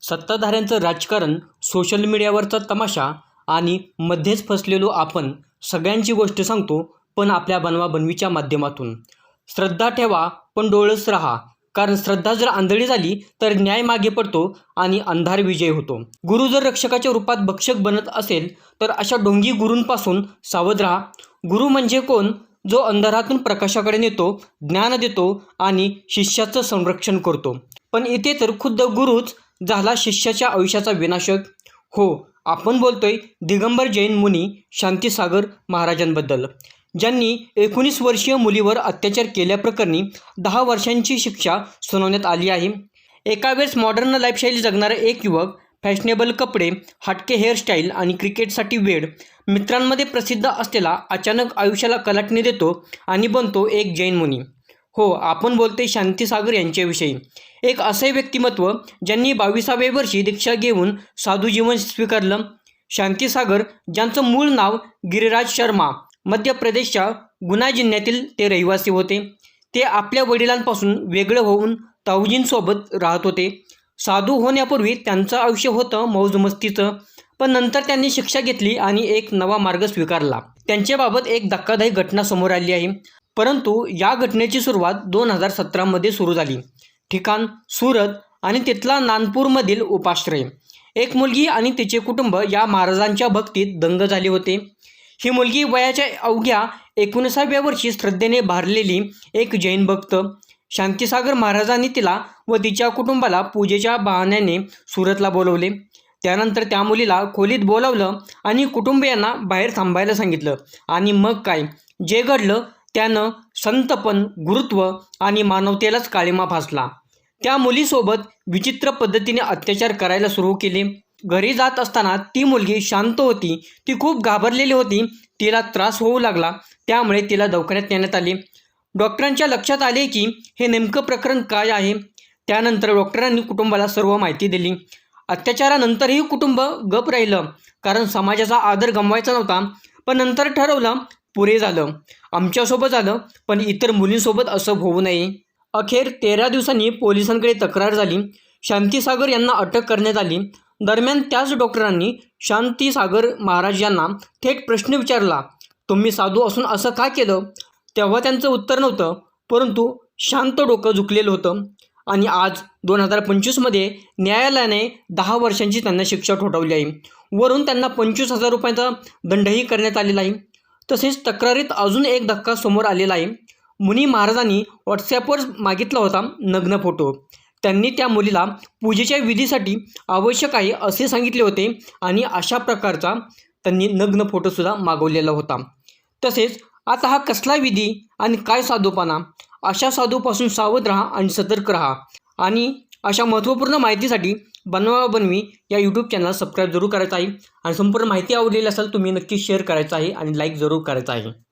सत्ताधाऱ्यांचं राजकारण सोशल मीडियावरचा तमाशा आणि मध्येच फसलेलो आपण सगळ्यांची गोष्ट सांगतो पण आपल्या बनवाबनवीच्या माध्यमातून. श्रद्धा ठेवा पण डोळस राहा. कारण श्रद्धा जर आंधळी झाली तर न्याय मागे पडतो आणि अंधार विजय होतो. गुरु जर रक्षकाच्या रूपात भक्षक बनत असेल तर अशा ढोंगी गुरूंपासून सावध राहा. गुरु म्हणजे कोण? जो अंधारातून प्रकाशाकडे नेतो ज्ञान देतो आणि शिष्याचं संरक्षण करतो. पण इथे तर खुद्द गुरुच झाला शिष्याच्या आयुष्याचा विनाशक. हो आपण बोलतोय दिगंबर जैन मुनी शांतीसागर महाराजांबद्दल ज्यांनी एकोणीस वर्षीय मुलीवर अत्याचार केल्याप्रकरणी दहा वर्षांची शिक्षा सुनावण्यात आली आहे. एका वेळेस मॉडर्न लाईफस्टाईल जगणारा एक युवक फॅशनेबल कपडे हटके हेअरस्टाईल आणि क्रिकेटसाठी वेळ मित्रांमध्ये प्रसिद्ध असलेला अचानक आयुष्याला कलाटणी देतो आणि बनतो एक जैन मुनी. हो आपण बोलते शांतीसागर यांच्याविषयी. एक असे व्यक्तिमत्व ज्यांनी बावीसाव्या वर्षी दीक्षा घेऊन साधू जीवन स्वीकारलं. शांतीसागर ज्यांचं मूळ नाव गिरिराज शर्मा मध्य प्रदेशच्या गुना जिल्ह्यातील ते रहिवासी होते. ते आपल्या वडिलांपासून वेगळं होऊन ताऊजींसोबत राहत होते. साधू होण्यापूर्वी त्यांचं आयुष्य होतं मौजमस्तीचं पण नंतर त्यांनी शिक्षा घेतली आणि एक नवा मार्ग स्वीकारला. त्यांच्याबाबत एक धक्कादायी घटना समोर आली आहे. परंतु या घटनेची सुरुवात दोन हजार सतरामध्ये सुरू झाली. ठिकाण सुरत आणि तिथला नानपूरमधील उपाश्रय. एक मुलगी आणि तिचे कुटुंब या महाराजांच्या भक्तीत दंग झाले होते. ही मुलगी वयाच्या अवघ्या एकोणीसाव्या वर्षी श्रद्धेने भारलेली एक जैन भक्त. शांतीसागर महाराजांनी तिला व तिच्या कुटुंबाला पूजेच्या बहाण्याने सुरतला बोलवले. त्यानंतर त्या मुलीला खोलीत बोलावलं आणि कुटुंबियांना बाहेर थांबायला सांगितलं. आणि मग काय? जे घडलं त्यानं संतपण गुरुत्व आणि मानवतेलाच काळीमा फासला त्या मुलीसोबत विचित्र पद्धतीने अत्याचार करायला सुरू केले. घरी जात असताना ती मुलगी शांत होती. ती खूप घाबरलेली होती. तिला त्रास होऊ लागला. त्यामुळे तिला दवाखान्यात नेण्यात आले. डॉक्टरांच्या लक्षात आले की हे नेमकं प्रकरण काय आहे? त्यानंतर डॉक्टरांनी कुटुंबाला सर्व माहिती दिली. अत्याचारानंतरही कुटुंब गप राहिलं. कारण समाजाचा आदर गमवायचा नव्हता. पण नंतर ठरवलं पुरे झालं. आमच्यासोबत झालं पण इतर मुलींसोबत असं होऊ नये. अखेर तेरा दिवसांनी पोलिसांकडे तक्रार झाली. शांतीसागर यांना अटक करण्यात आली. दरम्यान त्याच डॉक्टरांनी शांतीसागर महाराज यांना थेट प्रश्न विचारला तुम्ही साधू असून असं का केलं? तेव्हा त्यांचं उत्तर नव्हतं परंतु शांत डोकं झुकलेलं होतं. आणि आज दोन हजार पंचवीसमध्ये न्यायालयाने दहा वर्षांची त्यांना शिक्षा ठोठावली आहे. वरून त्यांना पंचवीस हजार रुपयांचा दंडही करण्यात आलेला आहे. तसेच तक्रारीत अजून एक धक्का समोर आलेला आहे. मुनी महाराजांनी व्हॉट्सॲपवर मागितला होता नग्न फोटो. त्यांनी त्या मुलीला पूजेच्या विधीसाठी आवश्यक आहे असे सांगितले होते आणि अशा प्रकारचा त्यांनी नग्न फोटोसुद्धा मागवलेला होता. तसेच आता हा कसला विधी आणि काय साधूपणा अशा साधूपासून सावध राहा आणि सतर्क राहा. आणि अशा महत्त्वपूर्ण माहितीसाठी बनवा बनवी या यूट्यूब चॅनल सबस्क्राईब जरूर करायचं आहे. आणि संपूर्ण माहिती आवडलेली असेल तुम्ही नक्की शेअर करायचं आहे आणि लाईक जरूर करायचं आहे.